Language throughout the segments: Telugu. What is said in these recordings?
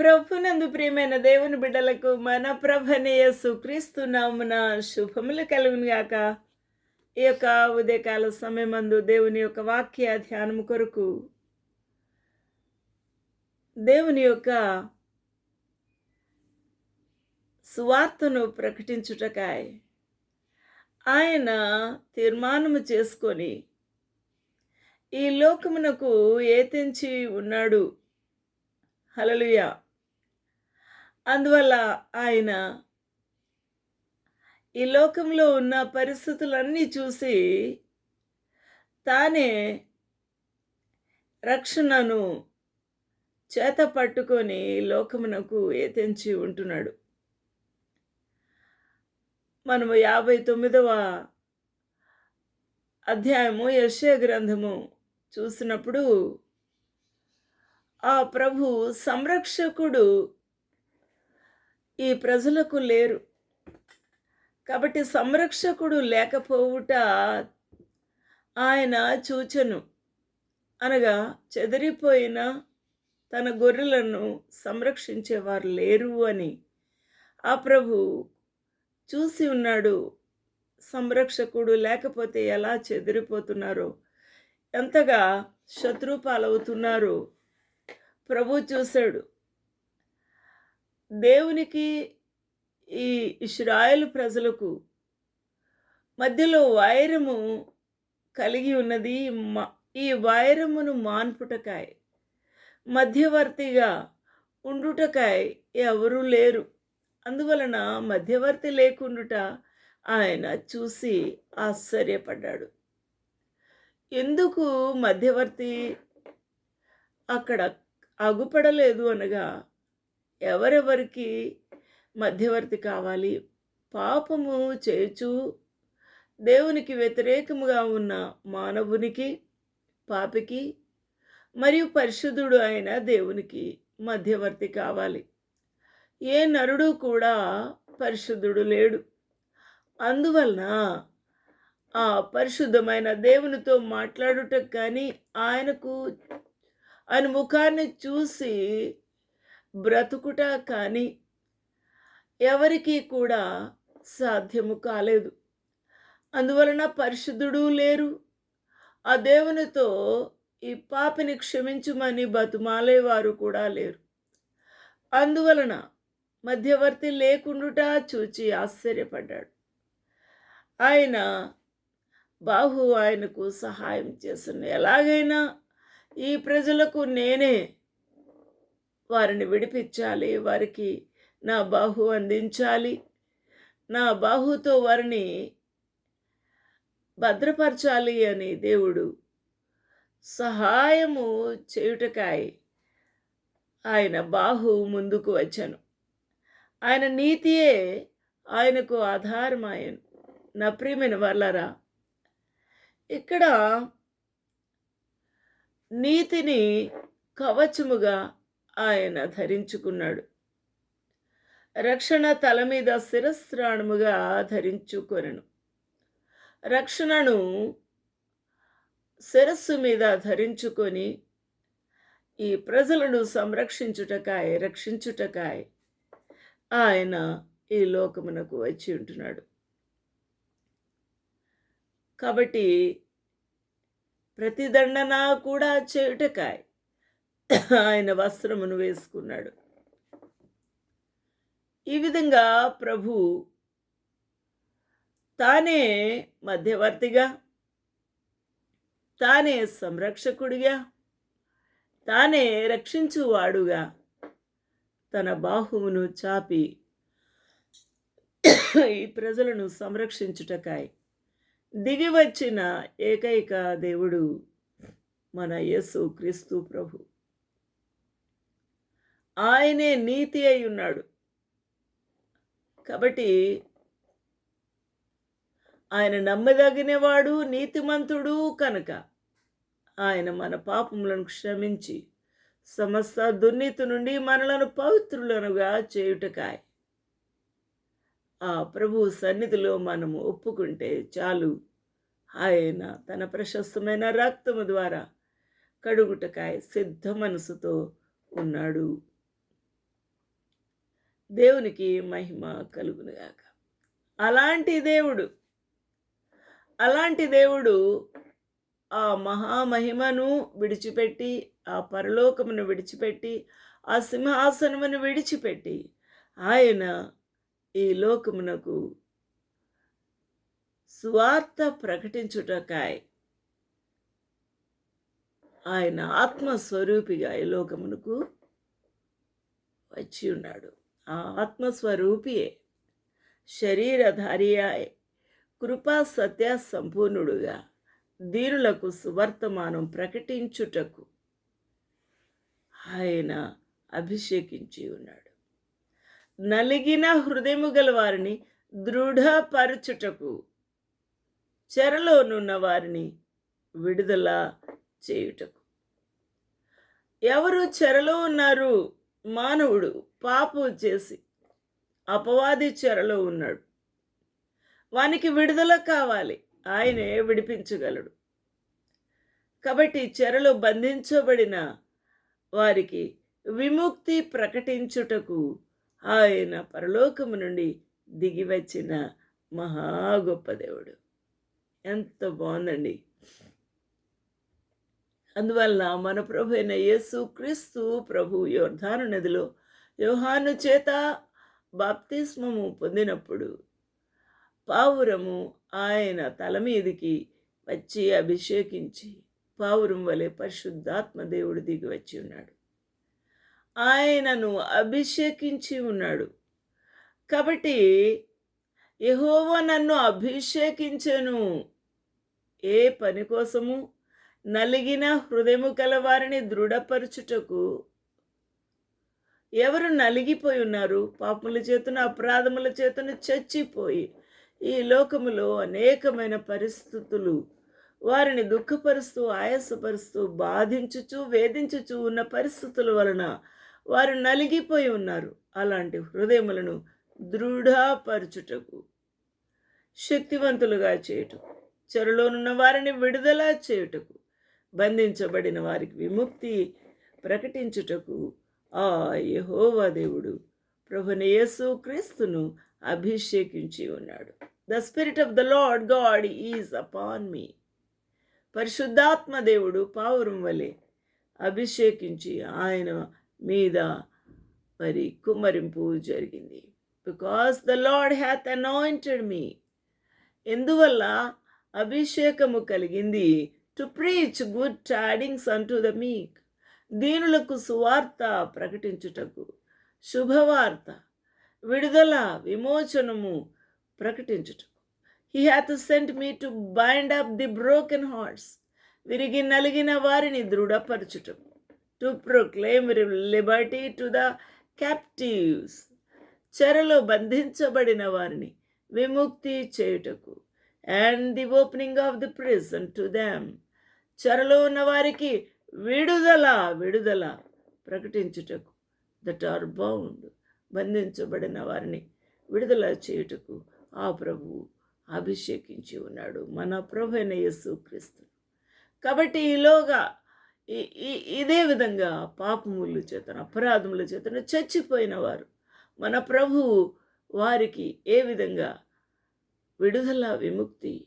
ప్రభునందు ప్రియమైన దేవుని బిడ్డలకు మన ప్రభనేయ సుక్రీస్తు నామున శుభములు కలుగును గాక ఈ యొక్క ఉదయకాల సమయమందు దేవుని యొక్క వాక్య ధ్యానము కొరకు దేవుని యొక్క సువార్తను ప్రకటించుటకాయ్ ఆయన తీర్మానము చేసుకొని ఈ లోకమునకు ఏతించి ఉన్నాడు. హలలుయ అందువల్ల ఆయన ఈ లోకంలో ఉన్న పరిస్థితులన్నీ చూసి తానే రక్షణను చేత పట్టుకొని లోకమునకు ఏతెంచి ఉంటున్నాడు. మనము యాభై తొమ్మిదవ అధ్యాయము యశ్య గ్రంథము చూసినప్పుడు ఆ ప్రభు సంరక్షకుడు ఈ ప్రజలకు లేరు. కాబట్టి సంరక్షకుడు లేకపోవుట ఆయన చూచను. అనగా చెదిరిపోయిన తన గొర్రెలను సంరక్షించేవారు లేరు అని. ఆ ప్రభు చూసి ఉన్నాడు సంరక్షకుడు లేకపోతే ఎలా చెదిరిపోతున్నారో. ఎంతగా శత్రుపాలవుతున్నారో ప్రభు చూశాడు. దేవునికి ఈ ఇస్రాయేల్ ప్రజలకు మధ్యలో వైరము కలిగి ఉన్నది ఈ వైరమును మాన్పుటకాయ్. మధ్యవర్తిగా ఉండుటకాయ ఎవరూ లేరు. అందువలన మధ్యవర్తి లేకుండుట ఆయన చూసి ఆశ్చర్యపడ్డాడు. ఎందుకు మధ్యవర్తి అక్కడ అగుపడలేదు అనగా ఎవరెవరికి మధ్యవర్తి కావాలి? పాపము చేచు దేవునికి వ్యతిరేకముగా ఉన్న మానవునికి పాపికి మరియు పరిశుద్ధుడు అయిన దేవునికి మధ్యవర్తి కావాలి. ఏ నరుడు కూడా పరిశుద్ధుడు లేడు. అందువలన ఆ పరిశుద్ధమైన దేవునితో మాట్లాడుటకు కానీ ఆయనకు ఆయన ముఖాన్ని చూసి బ్రతుకుట కానీ ఎవరికీ కూడా సాధ్యము కాలేదు. అందువలన పరిశుద్ధుడు లేరు. ఆ దేవునితో ఈ పాపిని క్షమించుమని బతుమాలేవారు కూడా లేరు. అందువలన మధ్యవర్తి లేకుండుట చూచి ఆశ్చర్యపడ్డాడు. ఆయన బాహు ఆయనకు సహాయం చేసిన ఎలాగైనా ఈ ప్రజలకు నేనే వారిని విడిపించాలి వారికి నా బాహు అందించాలి. నా బాహుతో వారిని భద్రపరచాలి అని దేవుడు సహాయము చేయుటకాయ ఆయన బాహు ముందుకు వచ్చాను. ఆయన నీతియే ఆయనకు ఆధారమాయను. నా ప్రియమైన వాళ్ళరా ఇక్కడ నీతిని కవచముగా ఆయన ధరించుకున్నాడు. రక్షణ తల మీద శిరస్రాణముగా ధరించుకొనను. రక్షణను శిరస్సు మీద ధరించుకొని ఈ ప్రజలను సంరక్షించుటకాయ రక్షించుటకాయ ఆయన ఈ లోకమునకు వచ్చి ఉంటున్నాడు. కాబట్టి ప్రతిదండన కూడా చేయుటకాయ. ఆయన వస్త్రమును వేసుకున్నాడు. ఈ విధంగా ప్రభు తానే మధ్యవర్తిగా తానే సంరక్షకుడిగా తానే రక్షించువాడుగా తన బాహువును చాపి ఈ ప్రజలను సంరక్షించుటకాయ్. దిగి వచ్చిన ఏకైక దేవుడు మన యేసు క్రీస్తు ప్రభు. ఆయనే నీతి అయి ఉన్నాడు. కాబట్టి ఆయన నమ్మదగినవాడు నీతిమంతుడు కనుక ఆయన మన పాపములను క్షమించి సమస్త దుర్నీతి నుండి మనలను పవిత్రులనుగా చేయుటకాయ్. ఆ ప్రభు సన్నిధిలో మనము ఒప్పుకుంటే చాలు. ఆయన తన ప్రశస్తమైన రక్తము ద్వారా కడుగుటకాయ సిద్ధ మనసుతో ఉన్నాడు. దేవునికి మహిమ కలుగునుగాక అలాంటి దేవుడు అలాంటి దేవుడు ఆ మహామహిమను విడిచిపెట్టి ఆ పరలోకమును విడిచిపెట్టి ఆ సింహాసనమును విడిచిపెట్టి ఆయన ఈ లోకమునకు స్వార్థ ప్రకటించుటకాయ్ ఆయన ఆత్మస్వరూపిగా ఈ లోకమునకు వచ్చి ఉన్నాడు. ఆత్మస్వరూపియే శరీరధారియాయే కృపా సత్య సంపూర్ణుడుగా దీనులకు సువర్తమానం ప్రకటించుటకు ఆయన అభిషేకించి ఉన్నాడు. నలిగిన హృదయము గల వారిని దృఢపరచుటకు చెరలోనున్న వారిని విడుదల చేయుటకు. ఎవరు చెరలో ఉన్నారు? మానవుడు పాపం చేసి అపవాది చెరలో ఉన్నాడు. వానికి విడుదల కావాలి. ఆయనే విడిపించగలడు. కాబట్టి చెరలో బంధించబడిన వారికి విముక్తి ప్రకటించుటకు ఆయన పరలోకము నుండి దిగివచ్చిన మహా గొప్ప దేవుడు. ఎంత బాగుందండి. అందువల్ల మన ప్రభు అయిన యేసు క్రీస్తు ప్రభు యోర్ధాను నదిలో యోహాను చేత బాప్తిస్మము పొందినప్పుడు పావురము ఆయన తల మీదికి వచ్చి అభిషేకించి పావురం వలె పరిశుద్ధాత్మ దేవుడు దిగి వచ్చి ఉన్నాడు. ఆయనను అభిషేకించి ఉన్నాడు. కాబట్టి యహోవ నన్ను అభిషేకించెను. ఏ పని కోసము? నలిగిన హృదయము కలవారిని దృఢపరచుటకు ఎవరు నలిగిపోయి ఉన్నారు? పాపముల చేతున అపరాధముల చేతున చచ్చిపోయి ఈ లోకములో అనేకమైన పరిస్థితులు వారిని దుఃఖపరుస్తూ ఆయాసపరుస్తూ బాధించుచు వేధించుచు ఉన్న పరిస్థితుల వలన వారు నలిగిపోయి ఉన్నారు. అలాంటి హృదయములను దృఢపరచుటకు శక్తివంతులుగా చేయుటకు చెరలోనున్న వారిని విడుదల చేయుటకు. బంధించబడిన వారికి విముక్తి ప్రకటించుటకు ఆ యహోవా దేవుడు ప్రభుని యేసు క్రీస్తును అభిషేకించి ఉన్నాడు. The spirit of the Lord God is upon me పరిశుద్ధాత్మ దేవుడు పావురం వలె అభిషేకించి ఆయన మీద మరి కుమ్మరింపు జరిగింది. Because the Lord hath anointed me ఎందువల్ల అభిషేకము కలిగింది? టు ప్రీచ్ గుడ్ టాడింగ్స్ అంటూ ద మీక్ దీనులకు సువార్త ప్రకటించుటకు శుభవార్త విడుదల విమోచనము ప్రకటించుటకు. He hath sent me to bind up the broken hearts విరిగి నలిగిన వారిని దృఢపరచుటకు to proclaim liberty to the captives చెరలో బంధించబడిన వారిని విముక్తి చేయుటకు. And the opening of the prison to them చెరలో ఉన్న వారికి విడుదల విడుదల ప్రకటించుటకు. దట్ ఆర్ బౌండ్ బంధించబడిన వారిని విడుదల చేయుటకు ఆ ప్రభువు అభిషేకించి ఉన్నాడు. మన ప్రభు అయిన యేసు క్రీస్తు. కాబట్టి ఈలోగా ఇదే విధంగా పాపముల చేతన అపరాధముల చేతన చచ్చిపోయిన వారు మన ప్రభువు వారికి ఏ విధంగా విడుదల విముక్తి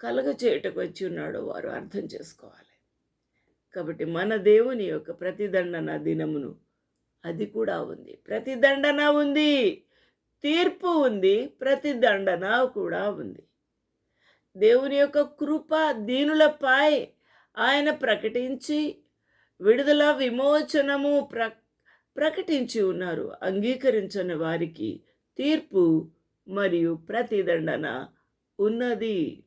కలగచేయటకు వచ్చి ఉన్నాడో వారు అర్థం చేసుకోవాలి. కాబట్టి మన దేవుని యొక్క ప్రతిదండన దినమును అది కూడా ఉంది. ప్రతిదండన ఉంది తీర్పు ఉంది ప్రతిదండన కూడా ఉంది. దేవుని యొక్క కృప దీనులపై ఆయన ప్రకటించి విడుదల విమోచనము ప్ర ప్రకటించి ఉన్నారు. అంగీకరించని వారికి తీర్పు మరియు ప్రతిదండన ఉన్నది.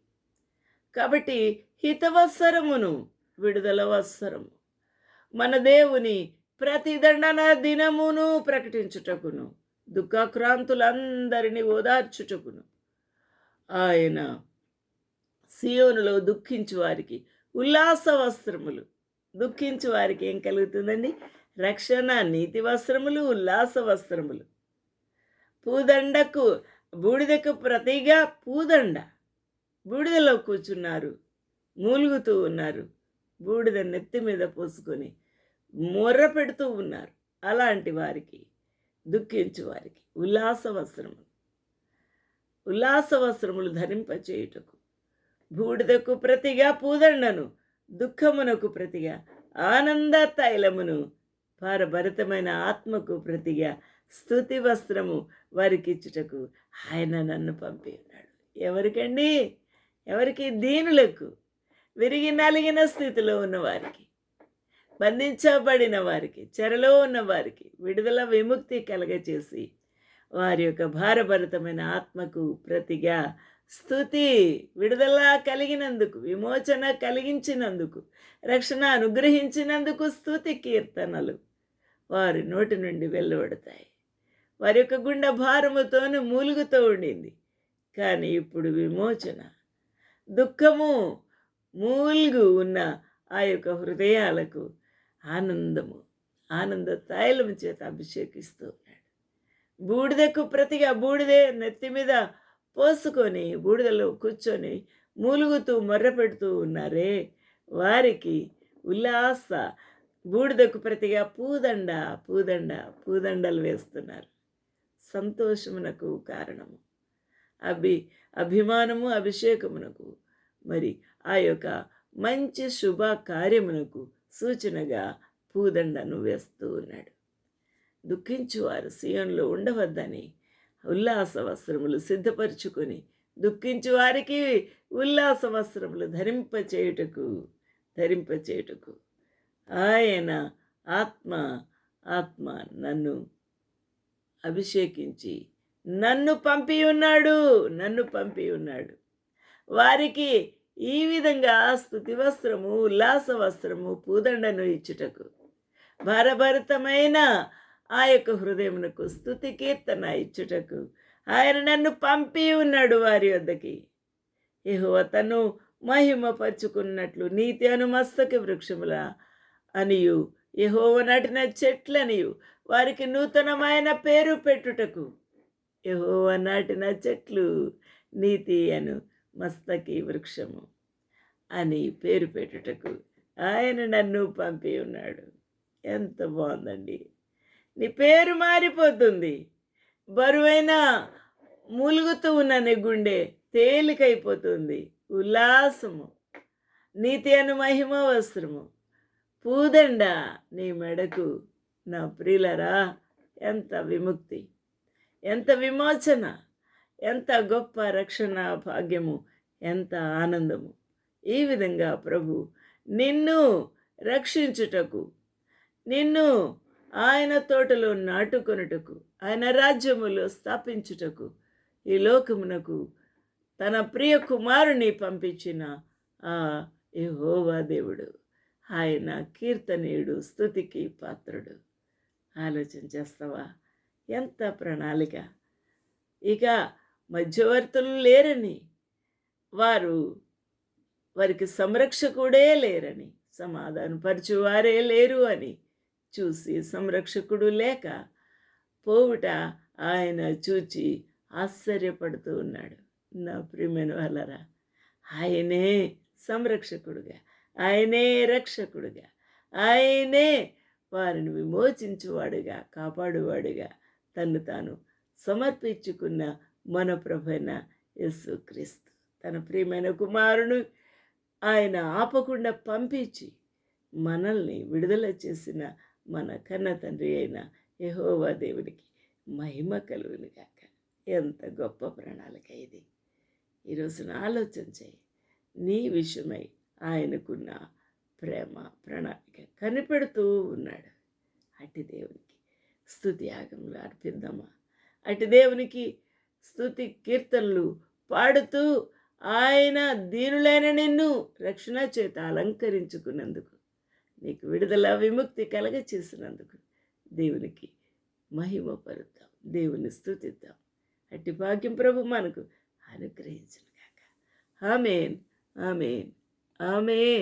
కాబట్టి హితవత్సరమును విడుదల వత్సరము. మన దేవుని ప్రతిదండన దినమును ప్రకటించుటకును దుఃఖాక్రాంతులందరినీ ఓదార్చుటకును. ఆయన సియోనులో దుఃఖించు వారికి ఉల్లాస వస్త్రములు. దుఃఖించు వారికి ఏం కలుగుతుందండి? రక్షణ నీతి వస్త్రములు ఉల్లాస వస్త్రములు. పూదండకు బూడిదకు ప్రతిగా పూదండ. బూడిదలో కూర్చున్నారు. మూలుగుతూ ఉన్నారు. బూడిద నెత్తి మీద పోసుకొని మొర్ర పెడుతూ ఉన్నారు. అలాంటి వారికి దుఃఖించు వారికి ఉల్లాస వస్త్రములు ఉల్లాస వస్త్రములు ధరింపచేయుటకు. బూడిదకు ప్రతిగా పూదండను. దుఃఖమునకు ప్రతిగా ఆనంద తైలమును పారభరితమైన ఆత్మకు ప్రతిగా స్థుతి వస్త్రము వారికి ఇచ్చుటకు ఆయన నన్ను పంపి ఉన్నాడు. ఎవరికండి? ఎవరికి? దీనులకు. విరిగి నలిగిన స్థితిలో ఉన్న వారికి బంధించబడిన వారికి. చెరలో ఉన్న వారికి విడుదల విముక్తి కలగచేసి వారి యొక్క భారభరితమైన ఆత్మకు ప్రతిగా స్థుతి విడుదల కలిగినందుకు విమోచన కలిగించినందుకు రక్షణ అనుగ్రహించినందుకు స్థుతి కీర్తనలు వారి నోటి నుండి వెళ్ళబడతాయి వారి యొక్క గుండె భారముతోనే మూలుగుతూ ఉండింది. కానీ ఇప్పుడు విమోచన. దుఃఖము మూలుగు ఉన్న ఆ యొక్క హృదయాలకు ఆనందము ఆనంద తైలం చేత అభిషేకిస్తూ ఉన్నాడు. బూడిదకు ప్రతిగా బూడిదే నెత్తి మీద పోసుకొని బూడిదలో కూర్చొని మూలుగుతూ మొర్రపెడుతూ ఉన్నారే? వారికి ఉల్లాస. బూడిదకు ప్రతిగా పూదండ పూదండ పూదండలు వేస్తున్నారు. సంతోషమునకు కారణము. అభి అభిమానము అభిషేకమునకు. మరి ఆ యొక్క మంచి శుభ కార్యమునకు సూచనగా పూదండను వేస్తూ ఉన్నాడు. దుఃఖించువారు సీయంలో ఉండవద్దని ఉల్లాస వస్త్రములు సిద్ధపరుచుకొని దుఃఖించు వారికి ఉల్లాస వస్త్రములు ధరింపచేయుటకు ధరింపచేయుటకు. ఆయన ఆత్మ ఆత్మ నన్ను అభిషేకించి నన్ను పంపి ఉన్నాడు నన్ను పంపి ఉన్నాడు. వారికి ఈ విధంగా స్థుతి వస్త్రము ఉల్లాస వస్త్రము పూదండను ఇచ్చుటకు భారభరితమైన ఆ యొక్క హృదయమునకు స్థుతి కీర్తన ఇచ్చుటకు ఆయన నన్ను పంపి ఉన్నాడు వారి వద్దకి. యెహోవా తను మహిమపరుచుకున్నట్లు నీతి అను మస్తక వృక్షముల అనియు యహోవ నాటిన చెట్లనియు. వారికి నూతనమైన పేరు పెట్టుటకు. యహోవ నాటిన చెట్లు నీతి అను మస్తకి వృక్షము అని పేరు పెట్టుటకు ఆయన నన్ను పంపి ఉన్నాడు. ఎంత బాగుందండి. నీ పేరు మారిపోతుంది. బరువైన మూలుగుతూ ఉన్న నీ గుండె తేలికైపోతుంది. ఉల్లాసము నీతి అను మహిమ వస్త్రము పూదండ నీ మెడకు నా ప్రియులరా ఎంత విముక్తి ఎంత విమోచన ఎంత గొప్ప రక్షణ భాగ్యము ఎంత ఆనందము. ఈ విధంగా ప్రభు నిన్ను రక్షించుటకు నిన్ను ఆయన తోటలో నాటుకొనుటకు ఆయన రాజ్యములో స్థాపించుటకు ఈ లోకమునకు తన ప్రియ కుమారుని పంపించిన ఆ యహోవా దేవుడు. ఆయన కీర్తనీయుడు స్థుతికి పాత్రుడు. ఆలోచన చేస్తావా? ఎంత ప్రణాళిక. ఇక మధ్యవర్తులు లేరని. వారు వారికి సంరక్షకుడే లేరని. సమాధానపరచువారే లేరు అని చూసి సంరక్షకుడు లేక పోవుట ఆయన చూచి ఆశ్చర్యపడుతూ ఉన్నాడు. నా ప్రియమైన వాళ్ళరా ఆయనే సంరక్షకుడుగా. ఆయనే రక్షకుడుగా. ఆయనే వారిని విమోచించువాడుగా కాపాడువాడుగా. తను తాను సమర్పించుకున్న మన ప్రభైన యేసుక్రీస్తు తన ప్రియమైన కుమారుడు ఆయన ఆపకుండా పంపించి మనల్ని విడుదల చేసిన మన కన్న తండ్రి అయిన యహోవా దేవునికి మహిమ కలుగును కాక ఎంత గొప్ప ప్రణాళిక ఇది. ఈరోజున ఆలోచన చేయి. నీ విషయమై ఆయనకున్న ప్రేమ ప్రణాళిక కనిపెడుతూ ఉన్నాడు. అట్టి దేవునికి స్థుతి యాగములు అర్పిద్దామా? అటు దేవునికి స్థుతి కీర్తనలు పాడుతూ ఆయన దీనులైన నిన్ను రక్షణ చేత అలంకరించుకున్నందుకు నీకు విడుదల విముక్తి కలగ చేసినందుకు దేవునికి మహిమ పరుద్దాం దేవుని స్థుతిద్దాం. అట్టి భాగ్యం ప్రభు మనకు అనుగ్రహించను కాక ఆమెన్ ఆమెన్. ఆమెన్